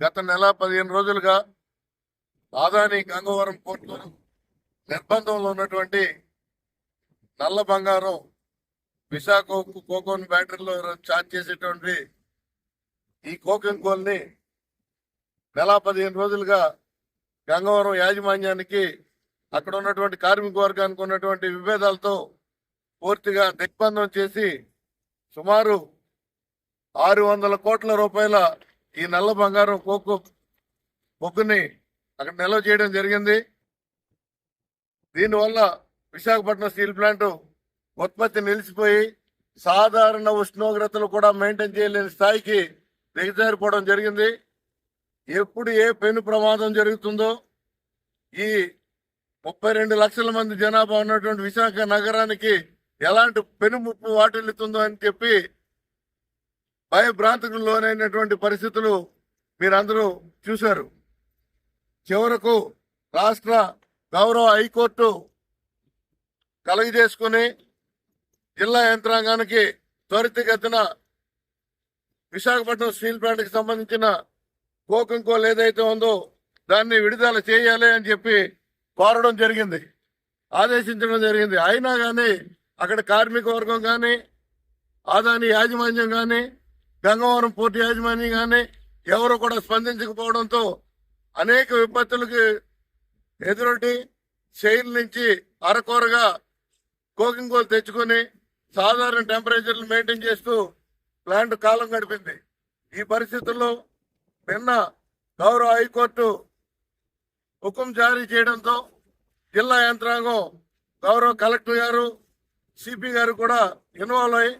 గత నెల పదిహేను రోజులుగా ఆదాని గంగవరం పోర్టులో నిర్బంధంలో ఉన్నటువంటి నల్ల బంగారం విశాఖ కోకోన్ బ్యాటరీలో ఛార్జ్ చేసేటువంటి ఈ కోకన్ కోల్ని నెల పదిహేను రోజులుగా గంగవరం యాజమాన్యానికి అక్కడ ఉన్నటువంటి కార్మిక వర్గానికి ఉన్నటువంటి విభేదాలతో పూర్తిగా దిగ్బంధం చేసి సుమారు ఆరు వందల కోట్ల రూపాయల ఈ నల్ల బంగారం కోకో బొగ్గుని అక్కడ నిల్వ చేయడం జరిగింది. దీనివల్ల విశాఖపట్నం స్టీల్ ప్లాంట్ ఉత్పత్తి నిలిచిపోయి సాధారణ ఉష్ణోగ్రతలు కూడా మెయింటైన్ చేయలేని స్థాయికి దిగజారిపోవడం జరిగింది. ఎప్పుడు ఏ పెను ప్రమాదం జరుగుతుందో ఈ ముప్పై రెండు లక్షల మంది జనాభా ఉన్నటువంటి విశాఖ నగరానికి ఎలాంటి పెను ముప్పు వాటిల్లుతుందో అని చెప్పి భయభ్రాంతికి లోనైనటువంటి పరిస్థితులు మీరందరూ చూశారు. చివరకు రాష్ట్ర గౌరవ హైకోర్టు కలగజేసుకుని జిల్లా యంత్రాంగానికి త్వరితగతిన విశాఖపట్నం స్టీల్ ప్లాంట్కి సంబంధించిన కోకంకోల్ ఏదైతే ఉందో దాన్ని విడుదల చేయాలి అని చెప్పి కోరడం జరిగింది. ఆదేశించడం జరిగింది. అయినా కానీ అక్కడ కార్మిక వర్గం కానీ ఆదాని యాజమాన్యం కానీ గంగవరం పోర్టు యాజమాన్యం కానీ ఎవరు కూడా స్పందించకపోవడంతో అనేక విపత్తులకు ఎదురొడ్డి చైన్ నుంచి అరకొరగా కోకింగ్ కోల్ తెచ్చుకొని సాధారణ టెంపరేచర్లు మెయింటైన్ చేస్తూ ప్లాంట్ కాలం గడిపింది. ఈ పరిస్థితుల్లో నిన్న గౌరవ హైకోర్టు హుకుం జారీ చేయడంతో జిల్లా యంత్రాంగం గౌరవ కలెక్టర్ గారు సిపి గారు కూడా ఇన్వాల్వ్ అయ్యి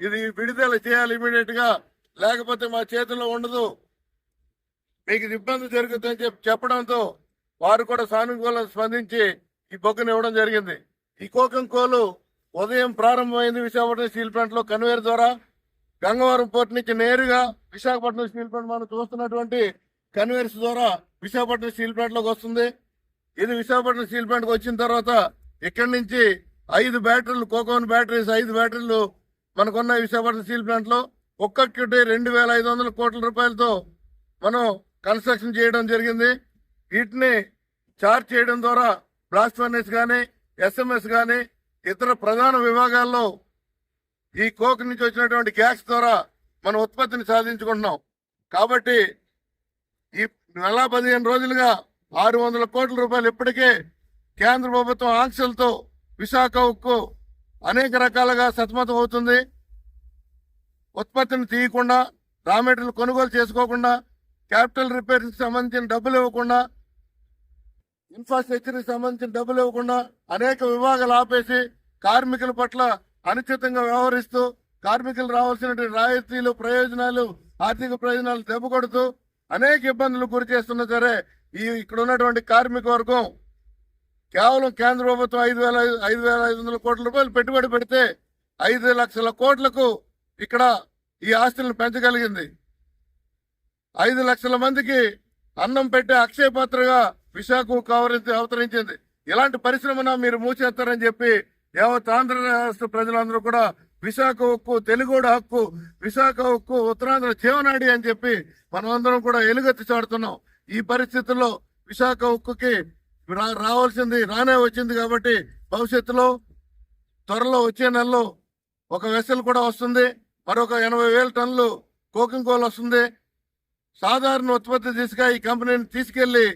ఇది విడుదల చేయాలి ఇమీడియట్గా లేకపోతే మా చేతిలో ఉండదు. మీకు ఇది ఇబ్బంది జరుగుతుందని చెప్పి చెప్పడంతో వారు కూడా సానుకూలంగా స్పందించి ఈ బొగ్గును ఇవ్వడం జరిగింది. ఈ కోకం కోలు ఉదయం ప్రారంభమైంది విశాఖపట్నం స్టీల్ ప్లాంట్లో కన్వేయర్ ద్వారా. గంగవరం పోర్ట్ నుంచి నేరుగా విశాఖపట్నం స్టీల్ ప్లాంట్ మనం చూస్తున్నటువంటి కన్వేయర్స్ ద్వారా విశాఖపట్నం స్టీల్ ప్లాంట్లోకి వస్తుంది. ఇది విశాఖపట్నం స్టీల్ ప్లాంట్ వచ్చిన తర్వాత ఇక్కడి నుంచి ఐదు బ్యాటరీలు కోకోన్ బ్యాటరీస్ ఐదు బ్యాటరీలు మనకున్న విశాఖపట్నం స్టీల్ ప్లాంట్లో ఒక్కొక్కటి రెండు వేల ఐదు వందల కోట్ల రూపాయలతో మనం కన్స్ట్రక్షన్ చేయడం జరిగింది. వీటిని చార్జ్ చేయడం ద్వారా బ్లాస్ట్ ఫర్నెస్ కానీ ఎస్ఎంఎస్ కానీ ఇతర ప్రధాన విభాగాల్లో ఈ కోక్ నుంచి వచ్చినటువంటి గ్యాస్ ద్వారా మన ఉత్పత్తిని సాధించుకుంటున్నాం. కాబట్టి ఈ నెల పదిహేను రోజులుగా ఆరు వందల కోట్ల రూపాయలు ఇప్పటికే కేంద్ర ప్రభుత్వం ఆంక్షలతో విశాఖ ఉక్కు అనేక రకాలుగా సతమతం అవుతుంది. ఉత్పత్తిని తీయకుండా రా మెటీరియల్ కొనుగోలు చేసుకోకుండా క్యాపిటల్ రిపేర్కి సంబంధించిన డబ్బులు ఇవ్వకుండా ఇన్ఫ్రాస్ట్రక్చర్కి సంబంధించిన డబ్బులు ఇవ్వకుండా అనేక విభాగాలు ఆపేసి కార్మికుల పట్ల అనుచితంగా వ్యవహరిస్తూ కార్మికులు రావాల్సినటువంటి రాయితీలు ప్రయోజనాలు ఆర్థిక ప్రయోజనాలు దెబ్బకొడుతూ అనేక ఇబ్బందులు గురి చేస్తున్నా సరే ఈ ఇక్కడ ఉన్నటువంటి కార్మిక వర్గం కేవలం కేంద్ర ప్రభుత్వం ఐదు వేల ఐదు వేల ఐదు వందల కోట్ల రూపాయలు పెట్టుబడి పెడితే ఐదు లక్షల కోట్లకు ఇక్కడ ఈ ఆస్తులను పెంచగలిగింది. ఐదు లక్షల మందికి అన్నం పెట్టే అక్షయ పాత్రగా విశాఖ కవరించి అవతరించింది. ఇలాంటి పరిశ్రమను మీరు మూసేస్తారని చెప్పి యావత్ ఆంధ్ర రాష్ట్ర ప్రజలందరూ కూడా విశాఖ ఉక్కు తెలుగోడు హక్కు విశాఖ ఉక్కు ఉత్తరాంధ్ర జీవనాడి అని చెప్పి మనమందరం కూడా ఎలుగెత్తి చాడుతున్నాం ఈ పరిస్థితుల్లో విశాఖ ఉక్కుకి రావాల్సింది రానే వచ్చింది కాబట్టి భవిష్యత్తులో త్వరలో వచ్చే నెలలో ఒక వెసల్ కూడా వస్తుంది. మరొక ఎనభై వేల టన్నులు కోకింగ్ కోల్ వస్తుంది. సాధారణ ఉత్పత్తి దిశగా ఈ కంపెనీని తీసుకెళ్ళి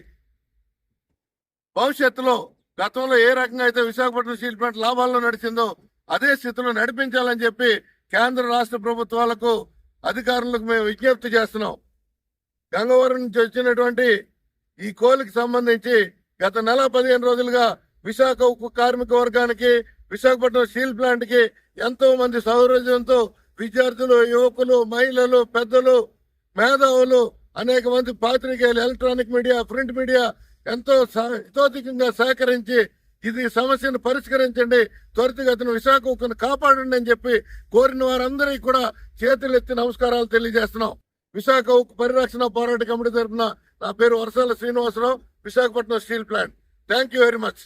భవిష్యత్తులో గతంలో ఏ రకంగా అయితే విశాఖపట్నం స్టీల్ ప్లాంట్ లాభాల్లో నడిచిందో అదే స్థితిలో నడిపించాలని చెప్పి కేంద్ర రాష్ట్ర ప్రభుత్వాలకు అధికారులకు మేము విజ్ఞప్తి చేస్తున్నాం. గంగవరం నుంచి వచ్చినటువంటి ఈ కోలికి సంబంధించి గత నెల పదిహేను రోజులుగా విశాఖ ఉక్కు కార్మిక వర్గానికి విశాఖపట్నం స్టీల్ ప్లాంట్కి ఎంతో మంది సౌరజంతో విద్యార్థులు యువకులు మహిళలు పెద్దలు మేధావులు అనేక మంది పాత్రికేయులు ఎలక్ట్రానిక్ మీడియా ప్రింట్ మీడియా ఎంతో హితోధికంగా సహకరించి ఇది సమస్యను పరిష్కరించండి త్వరితగతిన విశాఖ ఉక్కును కాపాడండి అని చెప్పి కోరిన వారందరికీ కూడా చేతులెత్తి నమస్కారాలు తెలియజేస్తున్నాం. విశాఖ ఉక్కు పరిరక్షణ పోరాట కమిటీ తరఫున నా పేరు Varasala Srinivasarao. Visakhapatnam steel plant thank you very much